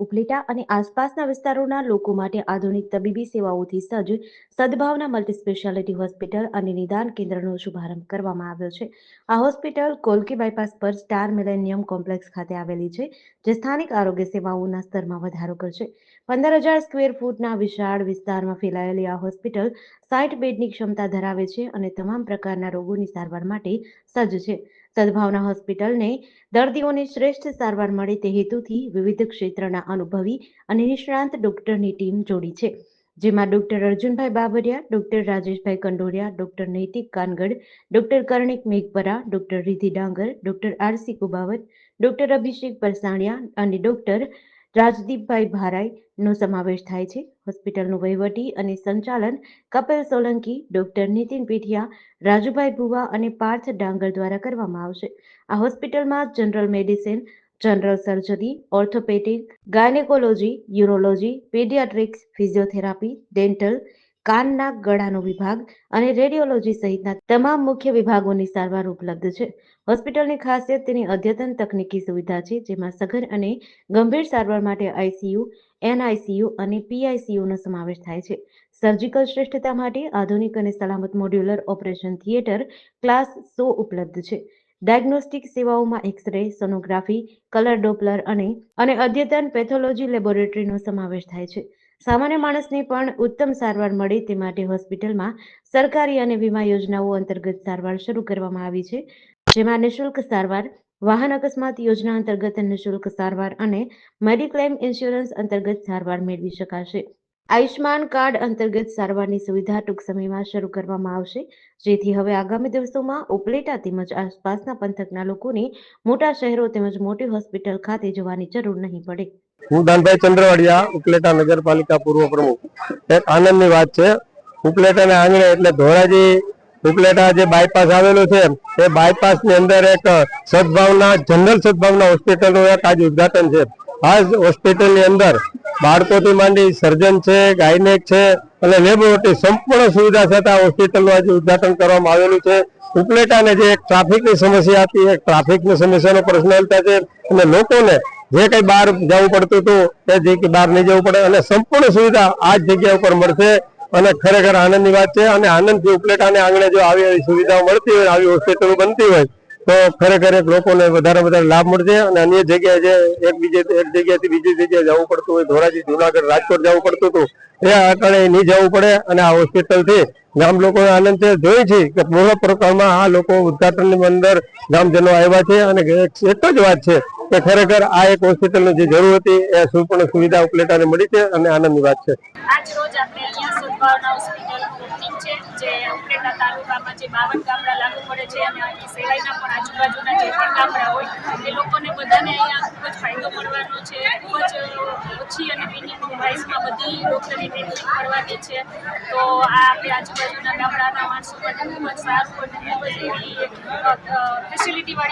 ઉપલેટા અને આસપાસના વિસ્તારોના લોકો માટે આધુનિક તબીબી સેવાઓથી સજ્જ સદભાવના મલ્ટી સ્પેશિયાલિટી હોસ્પિટલ અને નિદાન કેન્દ્રનો શુભારંભ કરવામાં આવ્યો છે. આ હોસ્પિટલ કોલકી બાયપાસ પર સ્ટાર મિલેનિયમ કોમ્પ્લેક્સ ખાતે આવેલી છે, જે સ્થાનિક આરોગ્ય સેવાઓના સ્તરમાં વધારો કરશે. પંદર હજાર સ્ક્વેર ફૂટના વિશાળ વિસ્તારમાં ફેલાયેલી આ હોસ્પિટલ સાઠ બેડની ક્ષમતા ધરાવે છે અને તમામ પ્રકારના રોગોની સારવાર માટે સજ્જ છે. સદભાવના હોસ્પિટલને દર્દીઓને શ્રેષ્ઠ સારવાર મળે તે હેતુથી વિવિધ ક્ષેત્રના અનુભવી અને નિષ્ણાંત ડોક્ટરની ટીમ જોડી છે. જેમાં doctor Arjunbhai Babariya doctor Rajeshbhai Kandoriya, doctor Naitik Kangad, doctor Karnik Meghpara doctor Ridhi Dangar, doctor RC Kubavat, doctor Abhishek Parsaniya અને ડોક્ટર રાજદીપભાઈ ભારાઈનો સમાવેશ થાય છે. હોસ્પિટલનું વહીવટી અને સંચાલન કપિલ સોલંકી, ડોક્ટર નીતિન પીઠિયા, રાજુભાઈ ભુવા અને પાર્થ ડાંગર દ્વારા કરવામાં આવશે. આ હોસ્પિટલમાં general medicine, general surgery, orthopaedic, gynaecology, urology, paediatrics, physiotherapy, dental કાનના ગળાનો વિભાગ અને રેડિયોલોજી સહિતના તમામ મુખ્ય વિભાગોની સારવાર ઉપલબ્ધ છે. હોસ્પિટલની ખાસિયત તેની અદ્યતન તકનીકી સુવિધા છે, જેમાં સઘન અને ગંભીર સારવાર માટે આઈસીયુ એનઆઈસીયુ અને પીઆઈસીયુનો સમાવેશ થાય છે. સર્જિકલ શ્રેષ્ઠતા માટે આધુનિક અને સલામત મોડ્યુલર ઓપરેશન થિયેટર ક્લાસ સો ઉપલબ્ધ છે. ડાયગ્નોસ્ટિક સેવાઓમાં એક્સરે, સોનોગ્રાફી, કલર ડોપલર અને અને અદ્યતન પેથોલોજી લેબોરેટરીનો સમાવેશ થાય છે. સામાન્ય માણસને પણ ઉત્તમ સારવાર મળે તે માટે હોસ્પિટલમાં સરકારી અને વીમા યોજનાઓ અંતર્ગત સારવાર શરૂ કરવામાં આવી છે. જેમાં નિઃશુલ્ક સારવાર, વાહન અકસ્માત યોજના અંતર્ગત નિઃશુલ્ક સારવાર અને મેડિક્લેમ ઇન્સ્યોરન્સ અંતર્ગત સારવાર મેળવી શકાશે. આયુષ્માન કાર્ડ અંતર્ગત સારવારની સુવિધા ટૂંક સમયમાં શરૂ કરવામાં આવશે. જેથી હવે આગામી દિવસોમાં ઉપલેટા તેમજ આસપાસના પંથકના લોકોને મોટા શહેરો તેમજ મોટી હોસ્પિટલ ખાતે જવાની જરૂર નહીં પડે. હું દાનભાઈ ચંદ્રવાડિયા, ઉપલેટા નગરપાલિકા પૂર્વ પ્રમુખ. એક આનંદની વાત છે. ઉપલેટાના આંગણે એટલે ધોરાજી ઉપલેટા જે બાયપાસ આવેલું છે, એ બાયપાસની અંદર એક સદભાવના જનરલ સદભાવના હોસ્પિટલનું એક આજે ઉદઘાટન છે. આ હોસ્પિટલની અંદર બાળકોથી માંડી સર્જન છે, ગાયનેક છે અને લેબોરેટરી સંપૂર્ણ સુવિધા સાથે આ હોસ્પિટલનું આજે ઉદઘાટન કરવામાં આવેલું છે. ઉપલેટાને જે એક ટ્રાફિકની સમસ્યા હતી, એક ટ્રાફિકની સમસ્યાનો પ્રશ્ન હલતા છે અને લોકોને જે કઈ બહાર જવું પડતું હતું એ જગ્યાએ બહાર નહીં જવું પડે અને સંપૂર્ણ સુવિધા આ જ જગ્યા ઉપર મળશે અને ખરેખર આનંદની વાત છે અને આનંદથી ઉપલેટાને આંગણે જો આવી આવી સુવિધાઓ મળતી હોય, આવી હોસ્પિટલો બનતી હોય, તો ખરેખર એક લોકોને વધારે વધારે લાભ મળશે અને અન્ય જગ્યાએ જે એક બીજે એક જગ્યાએથી બીજી જગ્યાએ જવું પડતું હોય, ધોરાજી જુનાગઢ રાજકોટ જવું પડતું હતું એ અટાણે નહીં જવું પડે અને આ હોસ્પિટલથી ગામ લોકો આનંદ છે. જોઈ છે કે પૂર્ણ પ્રકારમાં આ લોકો ઉદઘાટનની અંદર ગામજનો આવ્યા છે અને એક જ વાત છે કે ખરેખર આ એક હોસ્પિટલની જે જરૂર હતી એ સંપૂર્ણ સુવિધા ઉપલેટાને મળી છે અને આનંદની વાત છે. છે, જે ઉપલેટા તાલુકામાં જે બાવન ગામડા લાગુ પડે છે અને અહીં સેવાઈના પણ આજુબાજુના જે પણ ગામડા હોય, એ લોકોને બધાને અહીંયા ખૂબ જ ફાયદો મળવાનો છે ખૂબ જ અને પ્રાઇસમાં તો આ આપણે આજુબાજુના ગામડાના માણસો માટે ખૂબ જ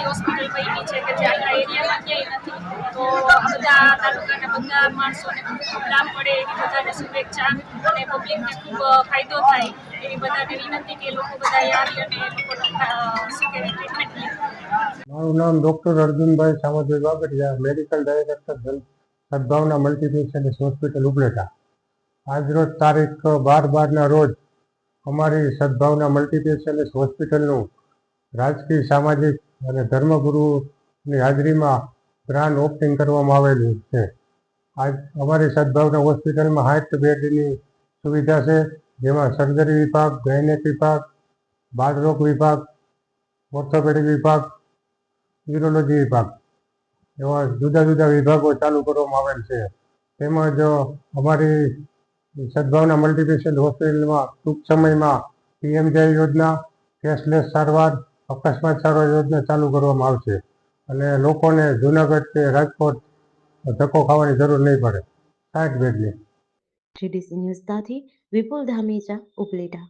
હોસ્પિટલ બની છે કે જે આપણા એરિયામાં ક્યાંય નથી. તો બધા તાલુકાના બધા માણસોને ખૂબ લાભ મળે, એવી બધાને શુભેચ્છા અને પબ્લિકને ખૂબ ફાયદો થાય એવી બધાને વિનંતી કે લોકો બધા આવી અને મારું નામ doctor Arjunbhai Samatbhai Babariya medical director Sadbhavana multispecialist hospital Upleta. આજરોજ તારીખ બાર બારના રોજ અમારી સદભાવના મલ્ટીસ્પેશિયાલિસ્ટ હોસ્પિટલનું રાજકીય, સામાજિક અને ધર્મગુરુની હાજરીમાં ગ્રાન્ડ ઓપનિંગ કરવામાં આવેલું છે. આજ અમારી સદભાવના હોસ્પિટલમાં હાઇટ બેડની સુવિધા છે, જેમાં સર્જરી વિભાગ ગાયનેક વિભાગ, બાળરોગ વિભાગ ઓર્થોપેડિક વિભાગ યુરોલોજી વિભાગ એવા જુદા જુદા વિભાગો ચાલુ કરવામાં આવેલ છે. તેમજ અમારી સદભાવના મલ્ટીસ્પેશિયલ હોસ્પિટલમાં ટૂંક સમયમાં પીએમજે યોજના, કેશલેસ સારવાર, અકસ્માત સારવાર યોજના ચાલુ કરવામાં આવશે. અને લોકોને જૂનાગઢ કે રાજકોટ ધક્કો ખાવાની જરૂર નહીં પડે. સાઠ બેડની જીડીસી ન્યૂઝ સાથે વિપુલ ધામેચા ઉપલેટા.